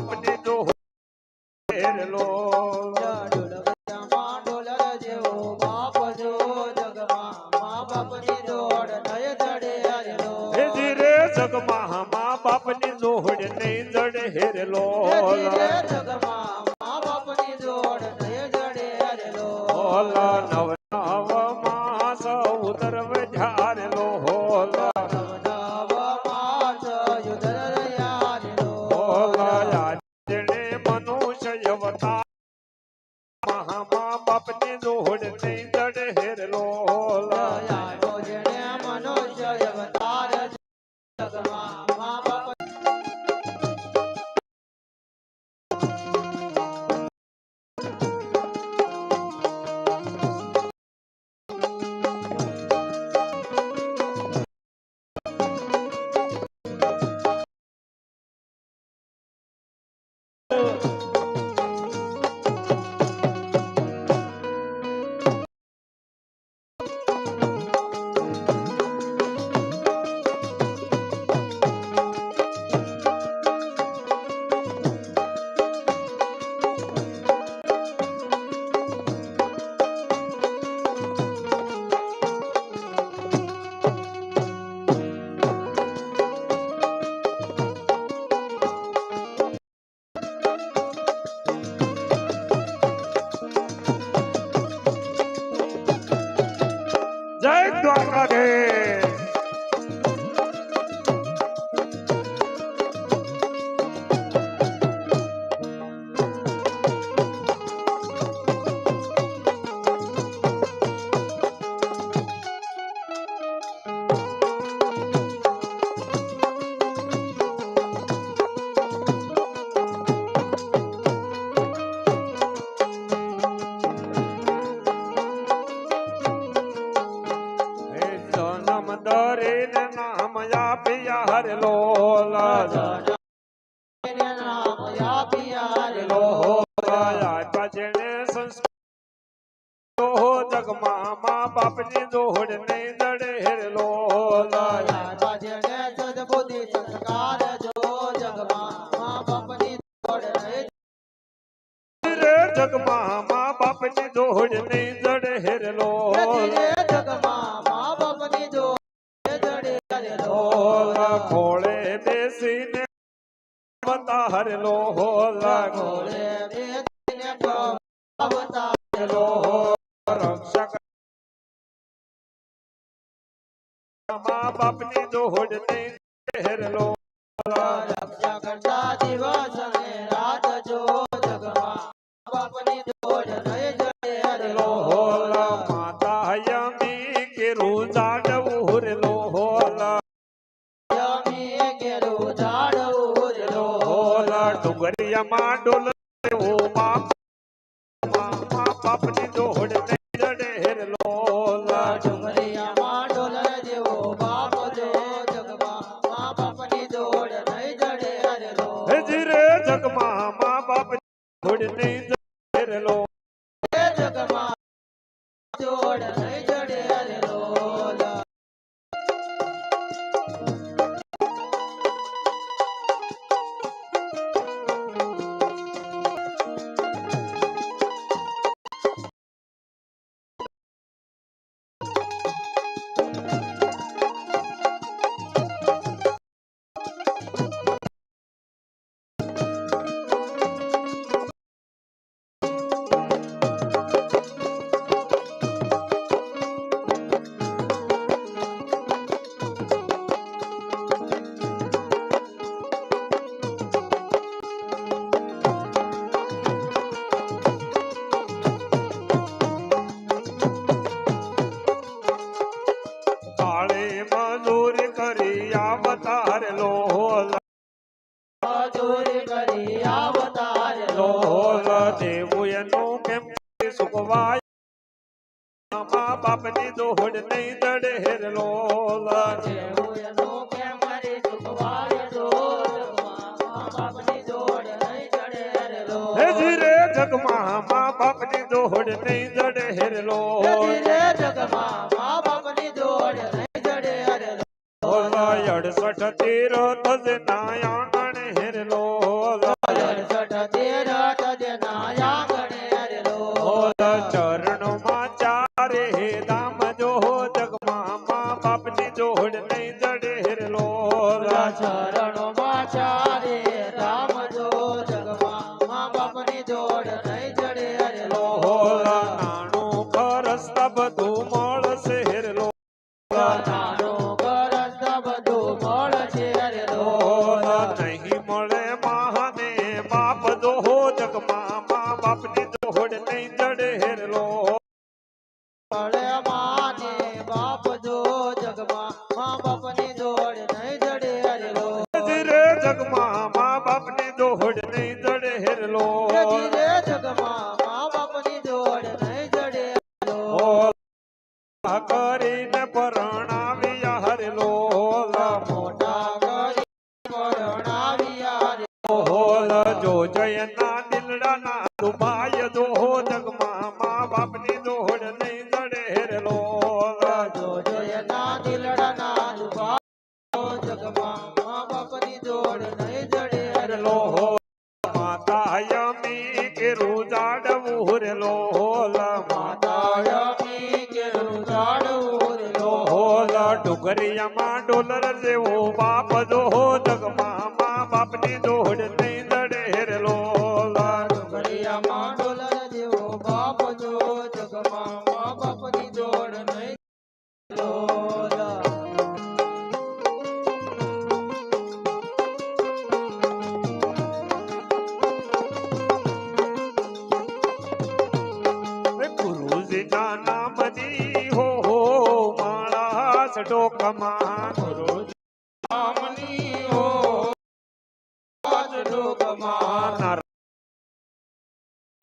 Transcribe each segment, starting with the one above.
બાપની ડોલો ડોલમાં ડોલર જેવો બાપ જો જગમાં મા બાપની દોડ નય જડે હરેલો હે ધીરે જગમાં મા બાપની દોડ નય જડે હેરેલો જગમાં મા બાપની દોડ નય જડે હરેલો નવ મા બાપની જોડ નહીં જડે હેરલો હોલા આપ્યા હરે લોલા જગમાં મા બાપની જોડ નહીં જગમાં મા બાપની જોડ નહીં ખોળે બેસીને હરે લોલા ઘોડે બેસીને પવતા રે લો રક્ષક મા બાપની જોડ નહીં હેરલો રક્ષા કરતા દિવસ બાપની નહીં જડે હેરલો હોલા ડુંગરિયામાં ડોલર જેવો બાપ જો જગમાં. મા બાપની જોડ નહીં જડે અરે લો હજી રે જગમાં મા નહીં જડે હે જગમાં સુખવાય મા બાપની દોડ નહીં દડે હેર લોલ જેવું એનું કેમ કરી ચૂકવાય જો જગમાં મા બાપની જોડ નહીં જડે અરે લો હે ધીરે જગમાં મા બાપની દોડ નહીં દડે હેર લોલ ધીરે જગમાં મા બાપની જોડ નહીં જડે અરે લો અડસઠ તેર તજ નાયા ગણે હેર લોલ ચારે હે દામ જો જગમાં મા બાપની જોડ નહીં દડે હેર લોલ ચરણોમાં ચારે જગમાં મા બાપની જોડ નહીં જડે હેરલો. જગમાં મા બાપની જોડ નહીં જડે કરીને પરણાવી હરેલો. મોટા કરી પરણાવ્યા રે હોલ જો જયના દિલડાના દુભાય જો હેરલો માતા યમી કેરું જાડવું રે લો. હોલ ડુંગરિયામાં ડોલર જેવો બાપ જો જગમાં મા બાપની જોડ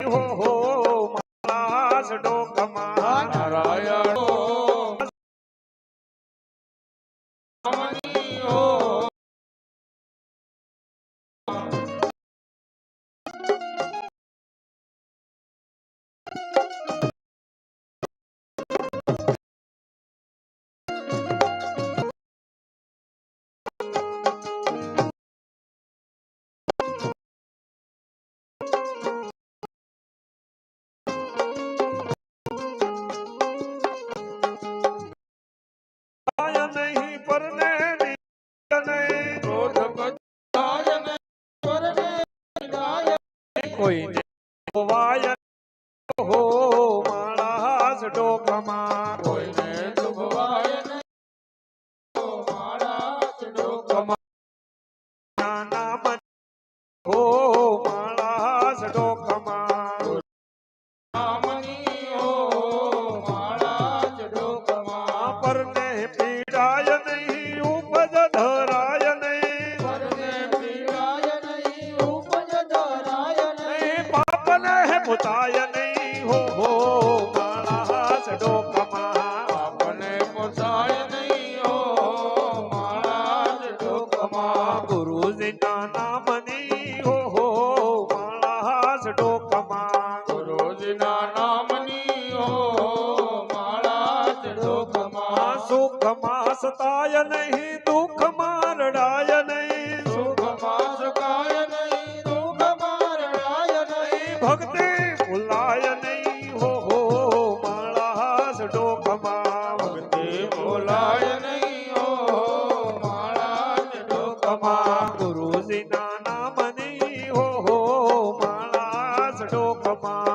હો હો માળા સડોકમાં નારાયણ માળા સડોકમાં કોઈને ચડોકમાં. ગુરુજીના નામની હો હો માળા સડોકમાં ગુરુજીના નામની હો મારા ચડોકમાં. સુખમાં સતાય નહીં દુઃખમાં રડાય નહીં સુખમાં સુખાય નહીં, દુઃખમાં રડાય નહીં. ભક્તિ ભૂલાય નહીં હો હો માળા સડોકમાં ભક્તિ ભૂલાય